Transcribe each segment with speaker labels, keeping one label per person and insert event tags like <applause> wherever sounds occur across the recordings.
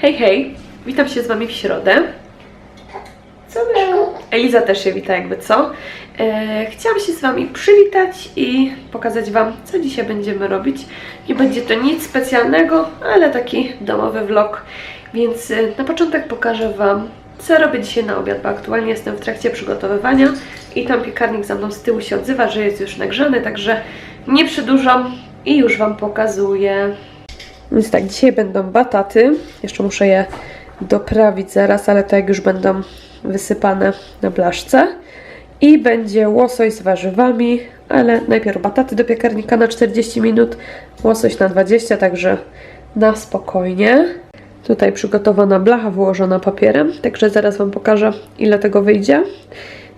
Speaker 1: Hej, hej, witam się z Wami w środę. Co wyszło? Eliza też się wita, jakby co. E, chciałam się z Wami przywitać i pokazać Wam, co dzisiaj będziemy robić. Nie będzie to nic specjalnego, ale taki domowy vlog. Więc e, na początek pokażę Wam, co robię dzisiaj na obiad, bo aktualnie jestem w trakcie przygotowywania i tam piekarnik za mną z tyłu się odzywa, że jest już nagrzany, także nie przedłużam i już Wam pokazuję. Więc tak, dzisiaj będą bataty. Jeszcze muszę je doprawić zaraz, ale tak już będą wysypane na blaszce. I będzie łosoś z warzywami, ale najpierw bataty do piekarnika na 40 minut, łosoś na 20, także na spokojnie. Tutaj przygotowana blacha wyłożona papierem, także zaraz Wam pokażę ile tego wyjdzie.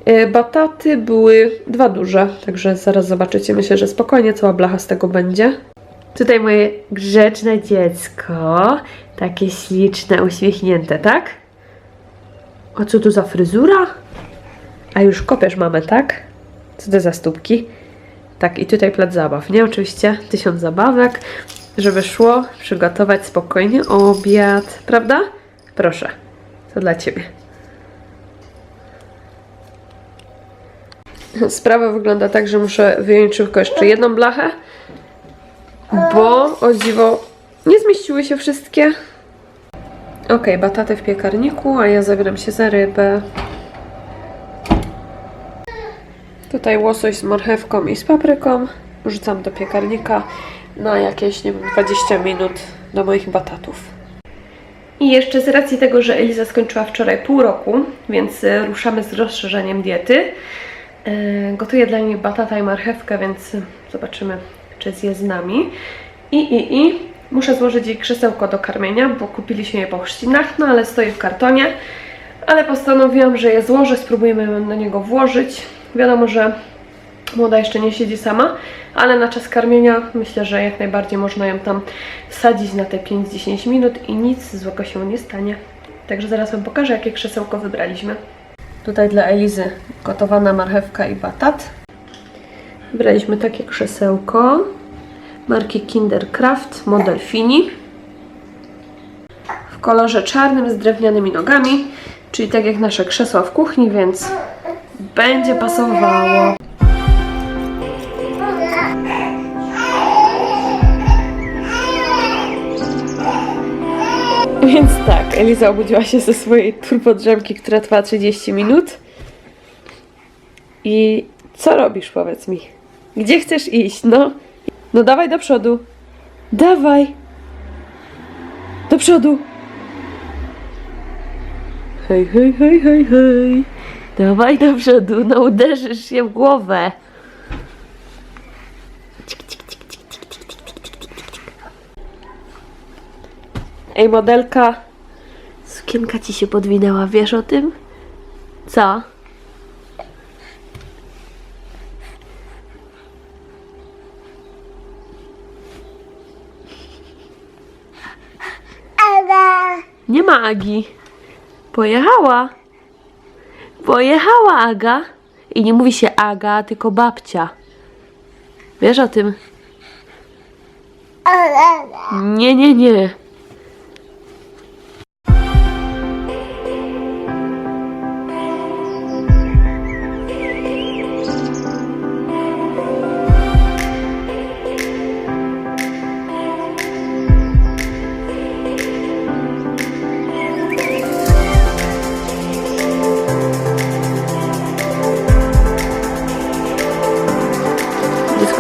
Speaker 1: E, Bataty były dwa duże, także zaraz zobaczycie. Myślę, że spokojnie cała blacha z tego będzie. Tutaj moje grzeczne dziecko. Takie śliczne, uśmiechnięte, tak? A co to za fryzura? A już kopiesz mamę, tak? Co to za stópki? Tak, i tutaj plac zabaw, nie? Oczywiście tysiąc zabawek, żeby szło przygotować spokojnie obiad, prawda? Proszę, to dla Ciebie. Sprawa wygląda tak, że muszę wyjąć szybko jeszcze jedną blachę, bo o dziwo nie zmieściły się wszystkie. Ok, bataty w piekarniku, a ja zabieram się za rybę. Tutaj łosoś z marchewką i z papryką. Rzucam do piekarnika na jakieś, nie wiem, 20 minut do moich batatów. I jeszcze z racji tego, że Eliza skończyła wczoraj pół roku, więc y, ruszamy z rozszerzeniem diety. Yy, Gotuję dla niej batata i marchewkę, więc zobaczymy, czy zje z nami. I, i, i muszę złożyć jej krzesełko do karmienia, bo kupiliśmy je po chrzcinach, no ale stoi w kartonie. Ale postanowiłam, że je złożę, spróbujemy ją na niego włożyć. Wiadomo, że młoda jeszcze nie siedzi sama, ale na czas karmienia myślę, że jak najbardziej można ją tam wsadzić na te 5-10 minut i nic złego się nie stanie. Także zaraz Wam pokażę, jakie krzesełko wybraliśmy. Tutaj dla Elizy gotowana marchewka i batat. Wybraliśmy takie krzesełko marki Kindercraft, model Fini. W kolorze czarnym z drewnianymi nogami, czyli tak jak nasze krzesła w kuchni, więc będzie pasowało. Więc tak, Eliza obudziła się ze swojej turbodrzemki, która trwa 30 minut. I co robisz, powiedz mi? Gdzie chcesz iść? No, no dawaj do przodu. Dawaj. Do przodu. Hej, hej, hej, hej, hej. Dawaj do przodu, no uderzysz się w głowę. Ej, modelka. Sukienka ci się podwinęła, wiesz o tym? Co? Nie ma Agi. Pojechała. Pojechała Aga. I nie mówi się Aga, tylko babcia. Wiesz o tym? Nie, nie, nie.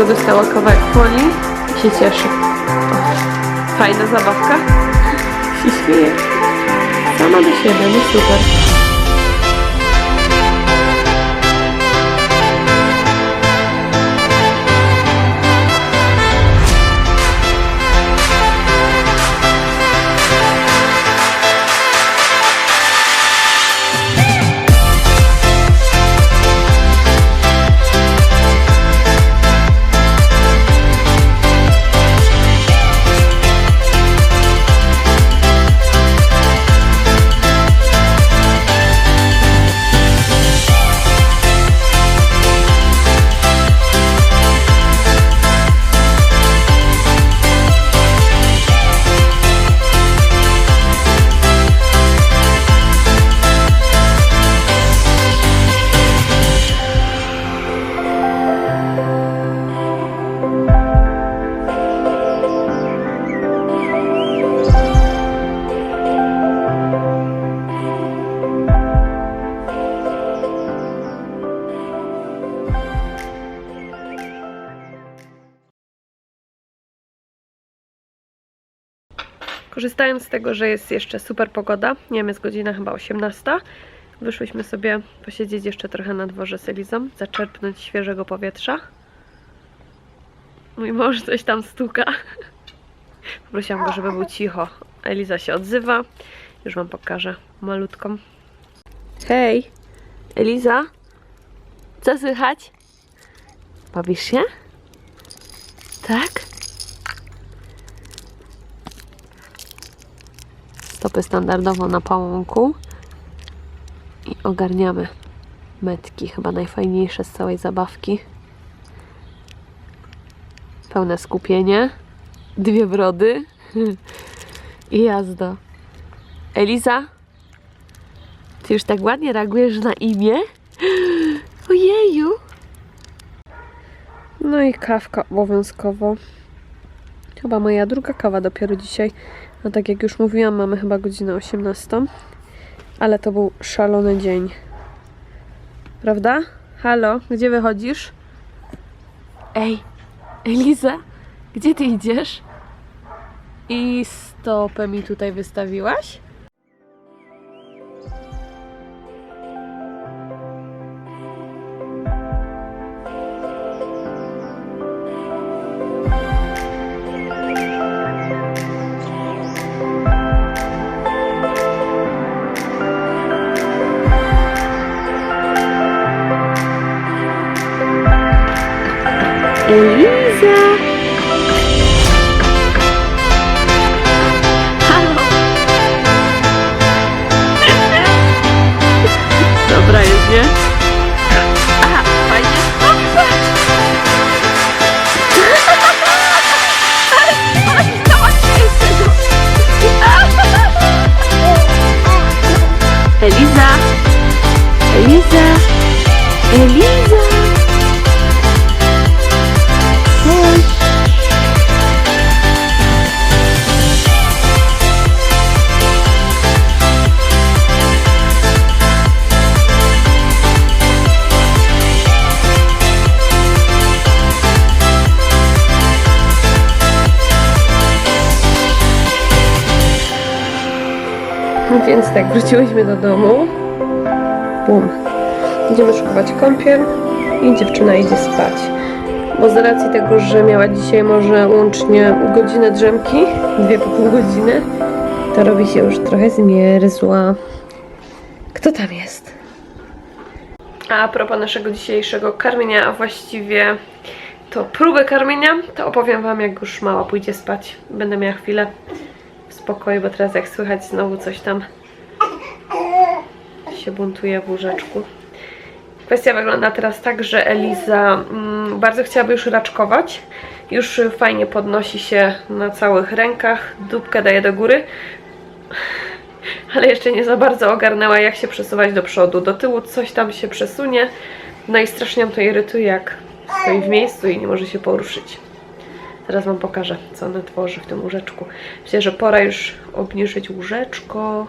Speaker 1: Dziecko dostała kawałek poni i się cieszy. Fajna zabawka. <laughs> Się śmieje. Sama do siebie, no super. Korzystając z tego, że jest jeszcze super pogoda, nie wiem, jest godzina chyba 18, wyszłyśmy sobie posiedzieć jeszcze trochę na dworze z Elizą, zaczerpnąć świeżego powietrza. Mój mąż coś tam stuka. Poprosiłam go, żeby był cicho. Eliza się odzywa. Już Wam pokażę malutką. Hej, Eliza, co słychać? Bawisz się? Tak? Stopy standardowo na pałąku i ogarniamy metki, chyba najfajniejsze z całej zabawki. Pełne skupienie, dwie brody i jazda. Eliza, ty już tak ładnie reagujesz na imię? Ojeju! No i kawka obowiązkowo. Chyba moja druga kawa dopiero dzisiaj. No tak jak już mówiłam, mamy chyba godzinę 18. Ale to był szalony dzień. Prawda? Halo, gdzie wychodzisz? Ej, Eliza, gdzie ty idziesz? I stopę mi tutaj wystawiłaś? Eliza! Eliza! Eliza! Więc tak, wróciłyśmy do domu. Bum. Idziemy szykować kąpiel i dziewczyna idzie spać. Bo z racji tego, że miała dzisiaj może łącznie godzinę drzemki, dwie po pół godziny, to robi się już trochę zmierzła. Kto tam jest? A propos naszego dzisiejszego karmienia, a właściwie to próbę karmienia, to opowiem Wam, jak już mała pójdzie spać. Będę miała chwilę spokoju, bo teraz jak słychać znowu coś tam się buntuje w łóżeczku. Kwestia wygląda teraz tak, że Eliza mm, bardzo chciałaby już raczkować. Już fajnie podnosi się na całych rękach, dupkę daje do góry, ale jeszcze nie za bardzo ogarnęła, jak się przesuwać do przodu. Do tyłu coś tam się przesunie, no i strasznie to irytuje, jak stoi w miejscu i nie może się poruszyć. Teraz Wam pokażę, co ona tworzy w tym łóżeczku. Myślę, że pora już obniżyć łóżeczko.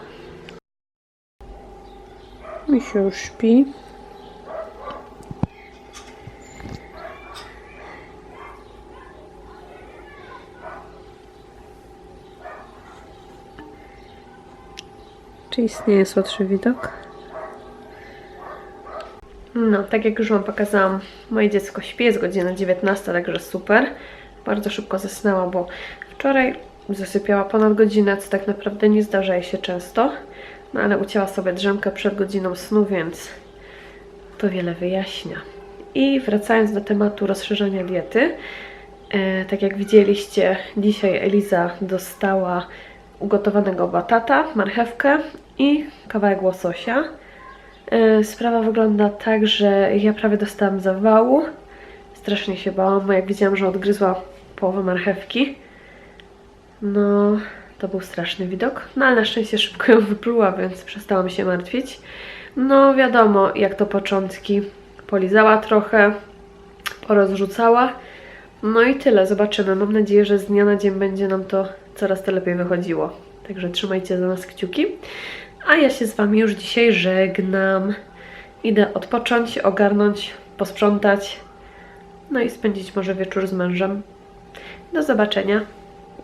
Speaker 1: Mi się już śpi. Czy istnieje słodszy widok? No, tak jak już Wam pokazałam, moje dziecko śpi, jest godzina 19, także super. Bardzo szybko zasnęła, bo wczoraj zasypiała ponad godzinę, co tak naprawdę nie zdarza jej się często. No ale ucięła sobie drzemkę przed godziną snu, więc to wiele wyjaśnia. I wracając do tematu rozszerzania diety, e, tak jak widzieliście, dzisiaj Eliza dostała ugotowanego batata, marchewkę i kawałek łososia. E, Sprawa wygląda tak, że ja prawie dostałam zawału. Strasznie się bałam, bo jak widziałam, że odgryzła połowę marchewki, no to był straszny widok. No ale na szczęście szybko ją wypluła, więc przestałam się martwić. No wiadomo, jak to początki. Polizała trochę, porozrzucała. No i tyle, zobaczymy. Mam nadzieję, że z dnia na dzień będzie nam to coraz to lepiej wychodziło. Także trzymajcie za nas kciuki. A ja się z Wami już dzisiaj żegnam. Idę odpocząć, ogarnąć, posprzątać. No i spędzić może wieczór z mężem. Do zobaczenia.